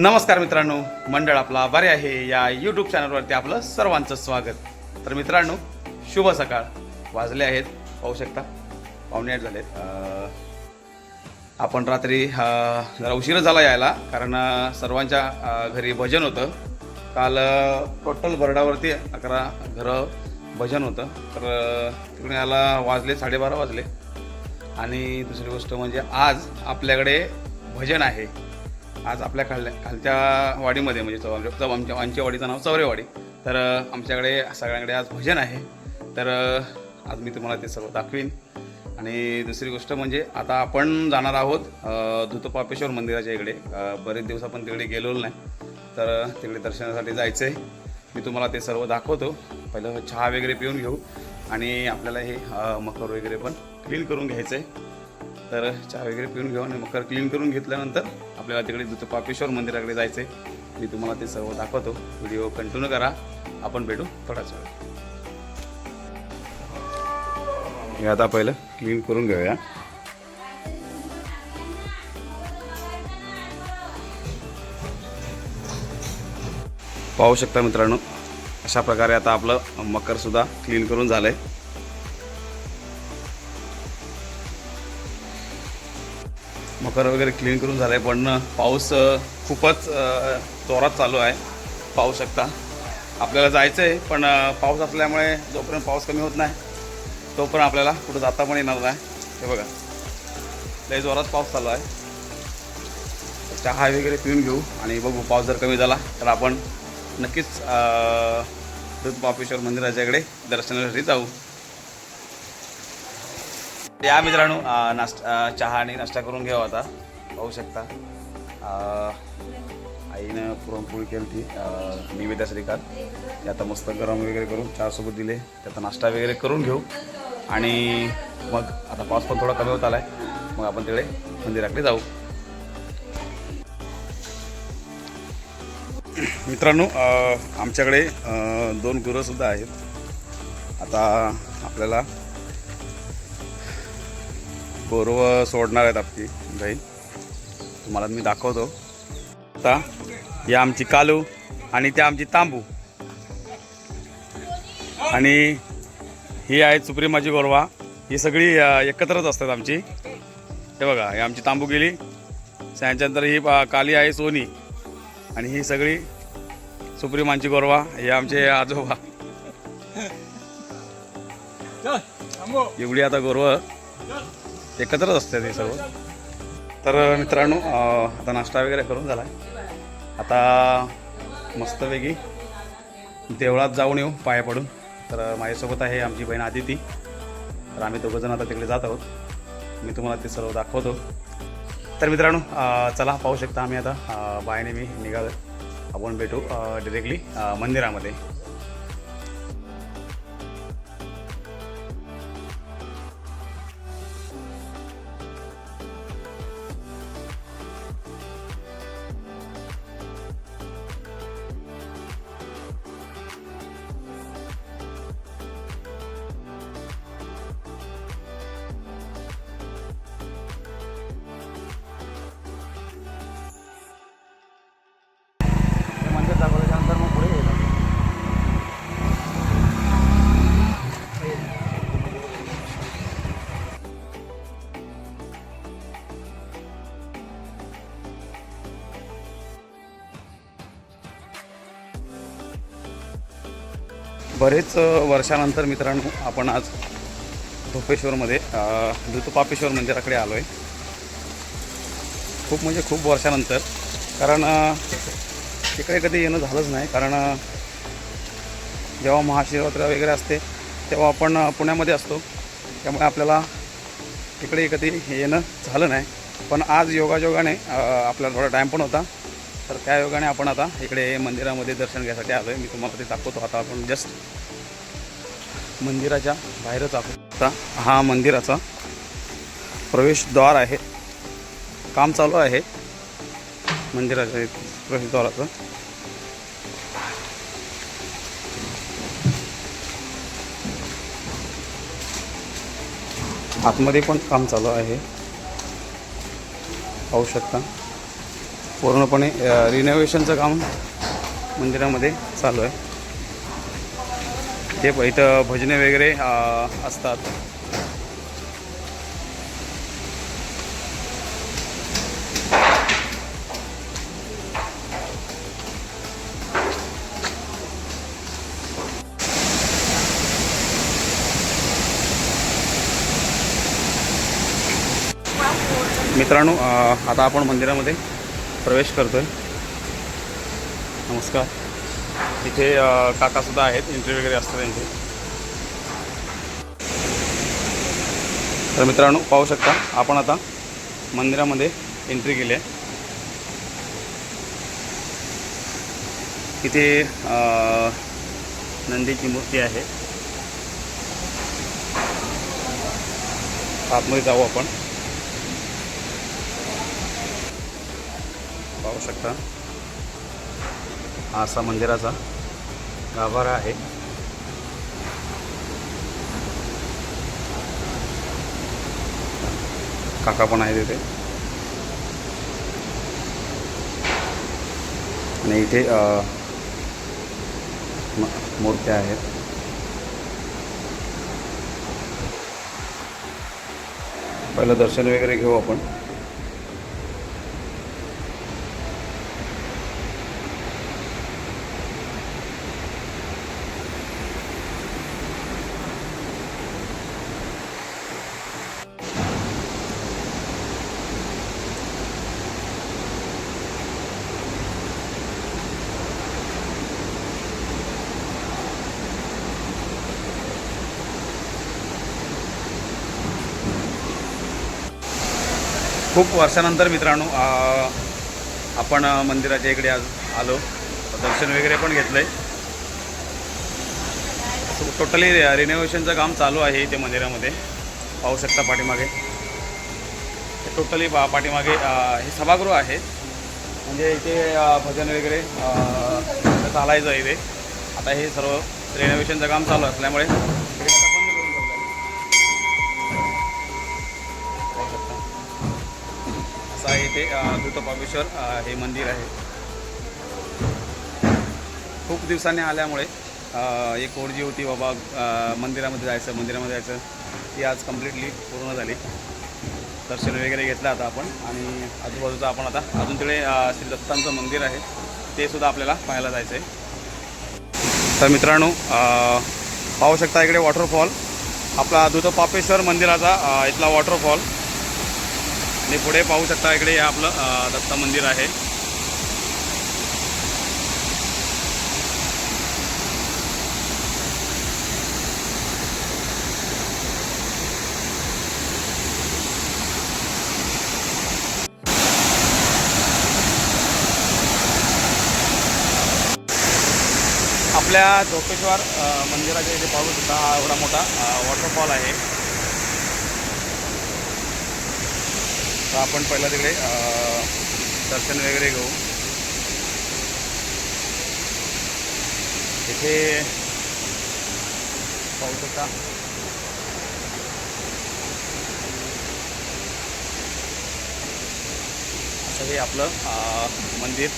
नमस्कार मित्रांनो मंडळ आपला बरे आहे. या यूट्यूब चॅनलवरती आपलं सर्वांचं स्वागत. तर मित्रांनो शुभ सकाळ. वाजले आहेत पाहू शकता. पाहुणे आठ झालेत. आपण रात्री जरा उशीर झाला यायला कारण सर्वांच्या घरी भजन होतं. काल टोटल बर्डावरती अकरा घरं भजन होतं. तर तिकडे याला वाजले साडेबारा वाजले. आणि दुसरी गोष्ट म्हणजे आज आपल्याकडे भजन आहे. आज आपल्या खाल खालच्या वाडीमध्ये म्हणजे चव चव आमच्या आमच्या वाडीचं नाव चवरेवाडी तर आमच्याकडे सगळ्यांकडे आज भजन आहे. तर आज मी तुम्हाला ते सर्व दाखवीन. आणि दुसरी गोष्ट म्हणजे आता आपण जाणार आहोत धुतपापेश्वर मंदिराच्या इकडे. बरेच दिवस आपण तिकडे गेलेलो नाही. तर तिकडे दर्शनासाठी जायचं आहे मी तुम्हाला ते सर्व दाखवतो. पहिलं चहा वगैरे पिऊन घेऊ. आणि आपल्याला हे मखर मकर वगैरे पण क्लीन करून घ्यायचं आहे तर चहा वगैरे पिऊन घेऊ आणि मकर क्लीन करून घेतल्यानंतर आपल्याला तिकडे दुत पापेश्वर मंदिराकडे जायचं आहे मी तुम्हाला ते सर्व दाखवतो. व्हिडिओ कंटिन्यू करा. आपण भेटू थोडाच वेळ हे आता पहिलं क्लीन करून घेऊया. पाहू शकता मित्रांनो अशा प्रकारे आता आपलं मकरसुद्धा क्लीन करून झालं आहे मकर वगैरे क्लीन करून झालं आहे पण पाऊस खूपच जोरात चालू आहे पाहू शकता आपल्याला जायचं आहे पण पाऊस असल्यामुळे जोपर्यंत पाऊस कमी होत नाही तोपर्यंत आपल्याला कुठं जाता पण येणार नाही. हे बघा. लय जोरात पाऊस चालू आहे. चहा वगैरे पिऊन घेऊ आणि बघू पाऊस जर कमी झाला तर आपण नक्कीच अ, दूध बापेश्वर मंदिराच्याकडे दर्शनासाठी जाऊ. या मित्रांनो नाश्ता चहा आणि नाश्ता करून घेऊ आता. पाहू शकता. आईनं पुरणपोळी केली ती निवेद्यासाठी काल ते आता मस्त गरम वगैरे करून चहासोबत दिले. त्याचा नाश्ता वगैरे करून घेऊ. आणि मग आता पाऊस पण थोडा कमी होत आला आहे मग आपण तिकडे मंदिराकडे जाऊ. मित्रांनो आमच्याकडे दोन गुरंसुद्धा आहेत. आता आपल्याला गोरव सोडणार आहेत आपली गाई तुम्हाला मी दाखवतो. आता ही आमची कालू आणि त्या आमची तांबू. आणि ही आहे सुप्रीमाची गोरवा ही सगळी एकत्रच असतात आमची. हे बघा ही आमची तांबू गेली. त्याच्यानंतर ही काली आहे सोनी. आणि ही सगळी सुप्रीमांची गोरवा हे आमचे आजोबा. एवढी आता गोरवं एकत्रच असते ते सर्व. तर मित्रांनो आता नाश्ता वगैरे करून झाला आता मस्तपैकी देवळात जाऊन येऊ पाया पडून. तर माझ्यासोबत आहे आमची बहीण आदिती. तर आम्ही दोघंजण आता तिकडे जात आहोत. मी तुम्हाला ते सर्व दाखवतो. तर मित्रांनो चला पाहू शकता आम्ही आता. बायाने मी निघालो आपण भेटू डिरेक्टली मंदिरामध्ये. बरेच वर्षानंतर मित्रांनो आपण आज धोपेश्वरमध्ये धृतपापेश्वर मंदिराकडे आलो आहे खूप म्हणजे खूप वर्षानंतर कारण तिकडे कधी येणं झालंच नाही कारण जेव्हा महाशिवरात्र वगैरे असते तेव्हा आपण पुण्यामध्ये असतो. त्यामुळे आपल्याला तिकडे कधी येणं झालं नाही. पण आज योगायोगाने आपल्याला थोडा टाईम पण होता. त्या योगाने आपण आता इकडे मंदिरामध्ये दर्शन घ्यायसाठी आलो आहे मी तुम्हाला ते दाखवतो. आता आपण जस्ट मंदिराच्या बाहेरच आहोत. आता हा मंदिराचा प्रवेशद्वार आहे. काम चालू आहे. मंदिराच्या प्रवेशद्वाराचं. आतमध्ये पण काम चालू आहे. पाहू शकता. पूर्णपणे रिनोव्हेशनचं काम मंदिरामध्ये चालू आहे. ते प- इथं भजने वगैरे असतात. मित्रांनो आता आपण मंदिरामध्ये प्रवेश करतोय. नमस्कार. इथे काकासुद्धा आहेत. एंट्री वगैरे असतात त्यांचे. तर मित्रांनो पाहू शकता आपण आता मंदिरामध्ये एंट्री केली आहे. इथे नंदीची मूर्ती आहे. आतमध्ये जाऊ आपण. पाहू शकता. हा असा मंदिराचा गाभारा आहे. काका पण आहे तिथे आणि इथे म- मूर्त्या आहेत. पहिलं दर्शन वगैरे घेऊ आपण. खूप वर्षानंतर मित्रांनो आपण मंदिराच्या इकडे आज आलो. दर्शन वगैरे पण घेतलं आहे टोटली रिनोव्हेशनचं काम चालू आहे इथे मंदिरामध्ये. पाहू शकता पाठीमागे. टोटली पा पाठीमागे हे सभागृह आहे. म्हणजे इथे भजन वगैरे चालायचं आहे इथे. आता हे सर्व रिनोव्हेशनचं काम चालू असल्यामुळे. असं आहे इथे अ, हे मंदिर आहे. खूप दिवसांनी आल्यामुळे एक ओरजी होती बाबा मंदिरामध्ये जायचं मंदिरामध्ये जायचं. ती आज कम्प्लिटली पूर्ण झाली. दर्शन वगैरे घेतलं आता आपण आणि आजूबाजूचं आपण आता अजून तिकडे श्री दत्तांचं मंदिर आहे. ते सुद्धा आपल्याला पाहायला जायचं आहे. तर मित्रांनो पाहू शकता इकडे वॉटरफॉल आपला दूतपापेश्वर मंदिराचा इथला वॉटरफॉल आणि पुढे पाहू शकता इकडे हे आपलं दत्त मंदिर आहे. आपल्या झोपेश्वर मंदिराच्या इथे पाहू शकता हा एवढा मोठा वॉटरफॉल आहे. तर आपण पहिला तिकडे दर्शन वगैरे घेऊ. इथे पाहू शकता असं हे आपलं मंदिर.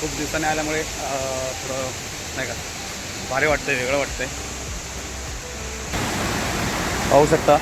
खूप दिवसांनी आल्यामुळे थोडं नाही का भारी वाटतंय वेगळं वाटतंय. पाहू शकता.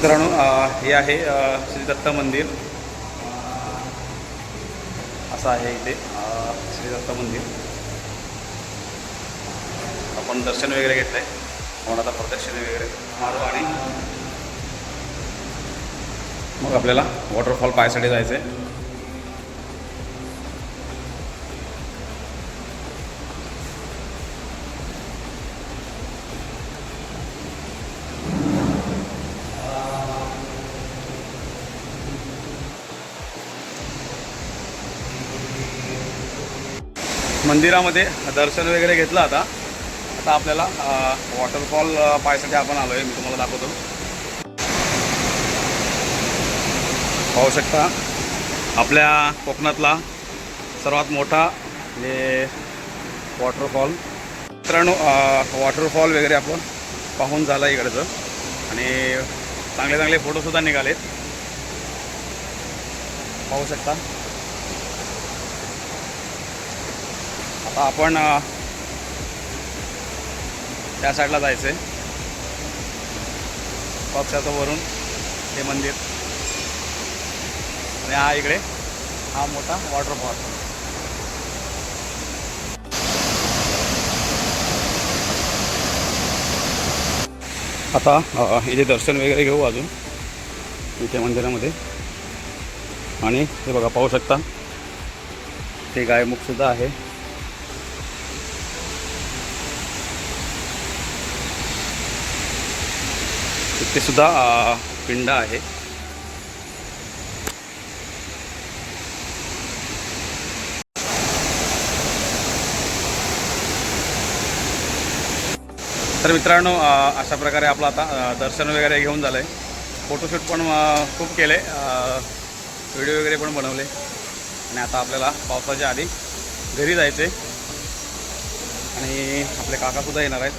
मित्रांनो हे आहे श्री दत्त मंदिर. असं आहे इथे श्री दत्त मंदिर. आपण दर्शन वगैरे घेतलं आहे आपण आता प्रदक्षिणे वगैरे मारू आणि मग आपल्याला वॉटरफॉल पाहायसाठी जायचं आहे मंदिरामध्ये दर्शन वगैरे घेतलं आता. आता आपल्याला वॉटरफॉल पाहायसाठी आपण आलो आहे मी तुम्हाला दाखवतो. पाहू शकता आपल्या कोकणातला सर्वात मोठा म्हणजे वॉटरफॉल मित्रांनो वॉटरफॉल वगैरे आपण पाहून झालं इकडचं. आणि चांगले चांगले फोटोसुद्धा निघालेत. पाहू शकता. आता आपण त्या साईडला जायचं आहे पक्षाचं वरून ते मंदिर. आणि हा इकडे हा मोठा वॉटरफॉल आता इथे दर्शन वगैरे घेऊ अजून इथे मंदिरामध्ये. आणि हे बघा पाहू शकता. ते गायमुखसुद्धा आहे. इथे सुद्धा पिंड आहे. तर मित्रांनो अशा प्रकारे आपलं आता दर्शन वगैरे घेऊन झालं आहे फोटोशूट पण खूप केले व्हिडिओ वगैरे पण बनवले. आणि आता आपल्याला पावसाच्या आधी घरी जायचे आणि आपले काकासुद्धा येणार आहेत.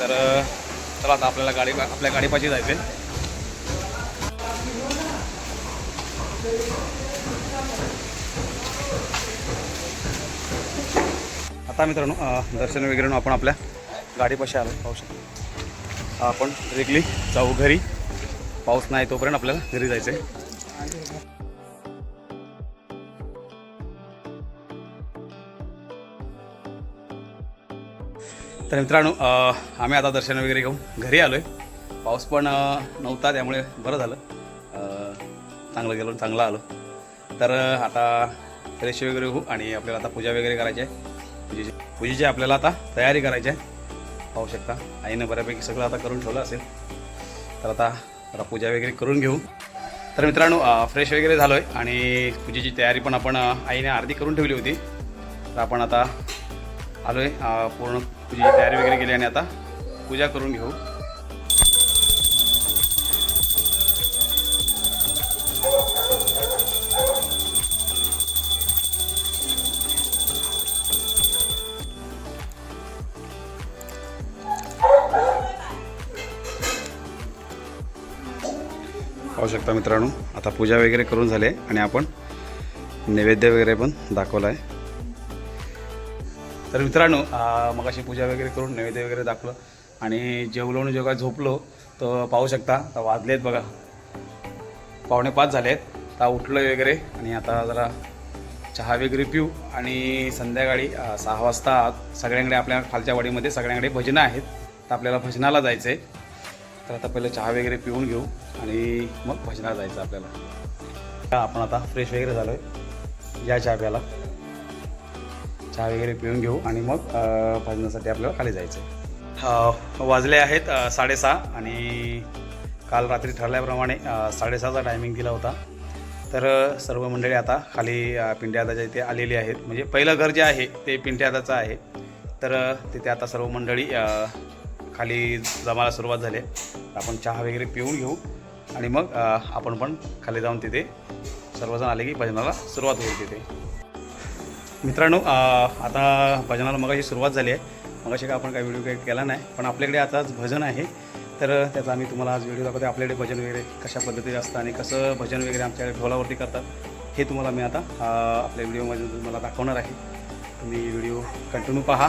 तर चला आता आपल्याला गाडी आपल्या गाडीपाशी जायचे आता मित्रांनो दर्शन वगैरे आपण आपल्या गाडीपाशी आलो पाहू शकतो. आपण रेगली जाऊ घरी. पाऊस नाही तोपर्यंत आपल्याला घरी जायचं आहे तर मित्रांनो आम्ही आता दर्शन वगैरे घेऊन घरी आलो आहे पाऊस पण नव्हता त्यामुळे बरं झालं. चांगलं गेलो चांगलं आलो. तर आता फ्रेश वगैरे होऊ आणि आपल्याला आता पूजा वगैरे करायची आहे. पूजेची पूजेची आपल्याला आता तयारी करायची आहे. पाहू शकता. आईनं बऱ्यापैकी सगळं आता करून ठेवलं असेल. तर आता आता पूजा वगैरे करून घेऊ. तर मित्रांनो फ्रेश वगैरे झालो आहे आणि पूजेची तयारी पण आपण आईने अर्धी करून ठेवली होती. तर आपण आता आलो आहे पूर्ण पूजेची तयारी वगैरे केली आणि आता पूजा करून घेऊ. पाहू शकता मित्रांनो आता पूजा वगैरे करून झाले आणि आपण नैवेद्य वगैरे पण दाखवला आहे. तर मित्रांनो मग अशी पूजा वगैरे करून नैवेद्य वगैरे दाखवलं आणि जेवलो आणि जेव्हा झोपलो तर पाहू शकता तर वाजलेत बघा. पावणे पाच झाले आहेत आता उठलो वगैरे आणि आता जरा चहा वगैरे पिऊ आणि संध्याकाळी सहा वाजता सगळ्यांकडे आपल्या खालच्या वाडीमध्ये सगळ्यांकडे भजनं आहेत. तर आपल्याला भजनाला जायचं आहे तर आता पहिलं चहा वगैरे पिऊन घेऊ आणि मग भजनाला जायचं आपल्याला. आपण आता फ्रेश वगैरे झालो आहे या चहा प्याला चहा वगैरे पिऊन घेऊ आणि मग भजनासाठी आपल्याला खाली जायचं आहे वाजले आहेत साडेसहा आणि काल रात्री ठरल्याप्रमाणे साडेसहाचा टायमिंग दिला होता. तर सर्व मंडळी आता खाली अ, पिंट्यादाच्या इथे आलेली आहेत. म्हणजे पहिलं घर जे आहे ते पिंट्यादाचं आहे. तर तिथे आता सर्व मंडळी खाली जमायला सुरुवात झाली आपण चहा वगैरे पिऊन घेऊ आणि मग आपण पण खाली जाऊन तिथे सर्वजण आले की भजनाला सुरुवात होईल तिथे. मित्रांनो आता भजनाला मगाशी सुरुवात झाली आहे. मगाशी का आपण काही व्हिडिओ काही केला नाही पण आपल्याकडे आता आज भजन आहे. तर त्याचा आम्ही तुम्हाला आज व्हिडिओ दाखवतो आपल्याकडे भजन वगैरे कशा पद्धतीचे असतं आणि कसं भजन वगैरे आमच्याकडे ढोलावरती करतात हे तुम्हाला मी आता आपल्या व्हिडिओमध्ये तुम्हाला दाखवणार आहे. तुम्ही व्हिडिओ कंटिन्यू पहा.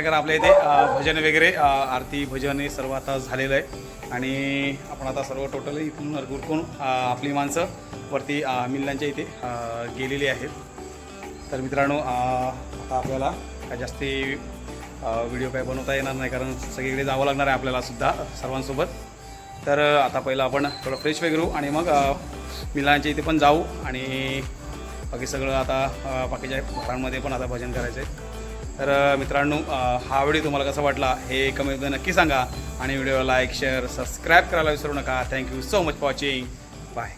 प्रकारे आपल्या इथे भजन वगैरे आरती भजन हे सर्व आता झालेलं आहे. आणि आपण आता सर्व टोटल इथून गुरकून आपली माणसं वरती अ, मिल्लांच्या इथे गेलेली आहेत. तर मित्रांनो आता आपल्याला काय जास्ती व्हिडिओ काय बनवता येणार नाही कारण सगळीकडे जावं लागणार आहे आपल्याला सुद्धा सर्वांसोबत. तर आता पहिलं आपण थोडं फ्रेश वगैरे आणि मग मिलांच्या इथे पण जाऊ आणि बाकी सगळं आता बाकीच्या घरांमध्ये पण आता भजन करायचं आहे तर मित्रांनो हा व्हिडिओ तुम्हाला कसा वाटला हे कमेंटमध्ये नक्की सांगा आणि व्हिडिओला लाईक शेअर सबस्क्राईब करायला विसरू नका. Thank you so much for watching bye